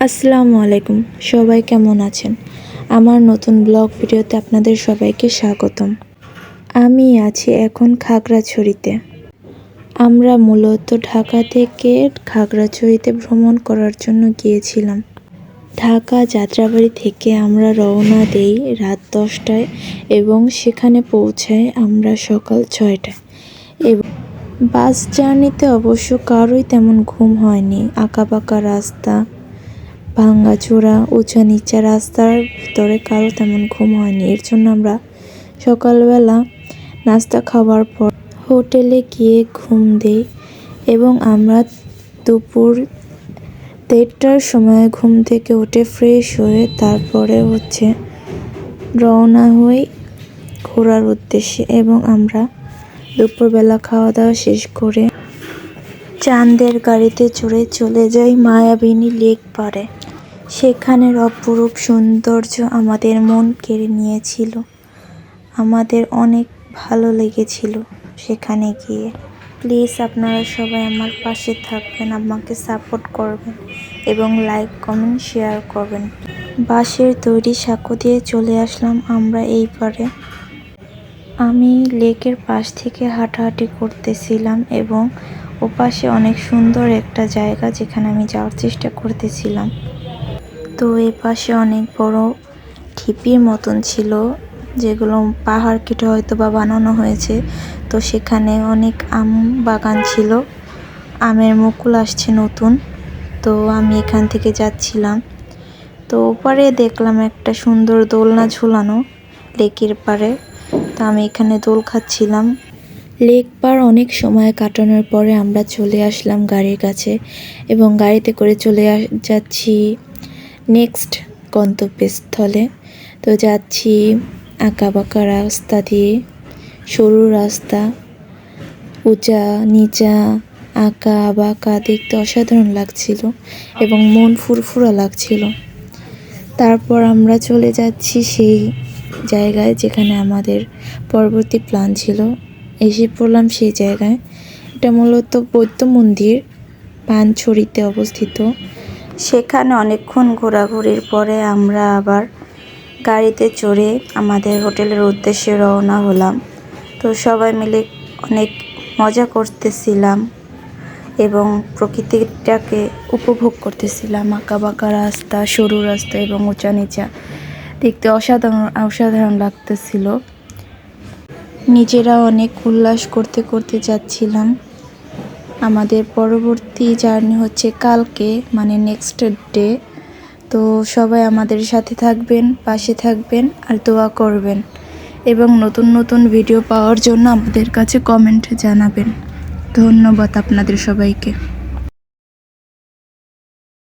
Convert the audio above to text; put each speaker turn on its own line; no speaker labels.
আসসালামু আলাইকুম। সবাই কেমন আছেন? আমার নতুন ব্লগ ভিডিওতে আপনাদের সবাইকে স্বাগতম। আমি আছি এখন খাগড়াছড়িতে। আমরা মূলত ঢাকা থেকে খাগড়াছড়িতে ভ্রমণ করার জন্য গিয়েছিলাম। ঢাকা যাত্রাবাড়ি থেকে আমরা রওনা দেই রাত দশটায় এবং সেখানে পৌঁছাই আমরা সকাল ছয়টায়। এবং বাস জার্নিতে অবশ্য কারোই তেমন ঘুম হয়নি। আঁকাবাঁকা রাস্তা ভাঙ্গাচোরা উঁচা নিচা রাস্তার ভিতরে কারও তেমন ঘুম হয়নি। এর জন্য আমরা সকালবেলা নাস্তা খাওয়ার পর হোটেলে গিয়ে ঘুম দিই এবং আমরা দুপুর দেড়টার সময় ঘুম থেকে উঠে ফ্রেশ হয়ে তারপরে হচ্ছে রওনা হই ঘোরার উদ্দেশ্যে এবং আমরা দুপুরবেলা খাওয়া দাওয়া শেষ করে চাঁদের গাড়িতে চড়ে চলে যাই মায়াবিনী লেক পাড়ে। সেখানের অপরূপ সৌন্দর্য আমাদের মন কেড়ে নিয়েছিল। আমাদের অনেক ভালো লেগেছিল সেখানে গিয়ে। প্লিজ আপনারা সবাই আমার পাশে থাকবেন, আমাকে সাপোর্ট করবেন এবং লাইক, কমেন্ট, শেয়ার করবেন। বাঁশের তৈরি সাঁকো দিয়ে চলে আসলাম আমরা এই পারে আমি লেকের পাশ থেকে হাঁটাহাঁটি করতেছিলাম এবং ওপাশে অনেক সুন্দর একটা জায়গা যেখানে আমি যাওয়ার চেষ্টা করতেছিলাম। তো এ পাশে অনেক বড় ঢিপির মতন ছিল, যেগুলো পাহাড় কেটে হয়তো বা বানানো হয়েছে। তো সেখানে অনেক আম বাগান ছিল। আমের মুকুল আসছে নতুন। তো আমি এখান থেকে যাচ্ছিলাম। তো ওপারে দেখলাম একটা সুন্দর দোলনা ঝুলানো লেকের পারে তো আমি এখানে দোল খাচ্ছিলাম। লেক পার অনেক সময় কাটানোর পরে আমরা চলে আসলাম গাড়ির কাছে এবং গাড়িতে করে চলে যাচ্ছি নেক্সট গন্তব্যস্থলে। তো যাচ্ছি আঁকা বাঁকা রাস্তা দিয়ে, সরু রাস্তা। উঁচা, নিচা, আঁকা, বাঁকা দেখতে অসাধারণ লাগছিল এবং মন ফুরফুরা লাগছিল। তারপর আমরা চলে যাচ্ছি সেই জায়গায় যেখানে আমাদের পরবর্তী প্ল্যান ছিল। এসে পড়লাম সেই জায়গায়। এটা মূলত বৌদ্ধ মন্দির, পানছড়িতে অবস্থিত। সেখানে অনেকক্ষণ ঘোরাঘুরির পরে আমরা আবার গাড়িতে চড়ে আমাদের হোটেলের উদ্দেশ্যে রওনা হলাম। তো সবাই মিলে অনেক মজা করতেছিলাম এবং প্রকৃতিটাকে উপভোগ করতেছিলাম। আঁকা বাঁকা রাস্তা, সরু রাস্তা এবং উঁচা নিচা দেখতে অসাধারণ অসাধারণ লাগতেছিল। নিজেরা অনেক উল্লাস করতে করতে যাচ্ছিলাম। আমাদের পরবর্তী জার্নি হচ্ছে কালকে মানে নেক্সট ডে তো সবাই আমাদের সাথে থাকবেন, পাশে থাকবেন আর দোয়া করবেন। এবং নতুন নতুন ভিডিও পাওয়ার জন্য আমাদের কাছে কমেন্ট জানাবেন। ধন্যবাদ আপনাদের সবাইকে।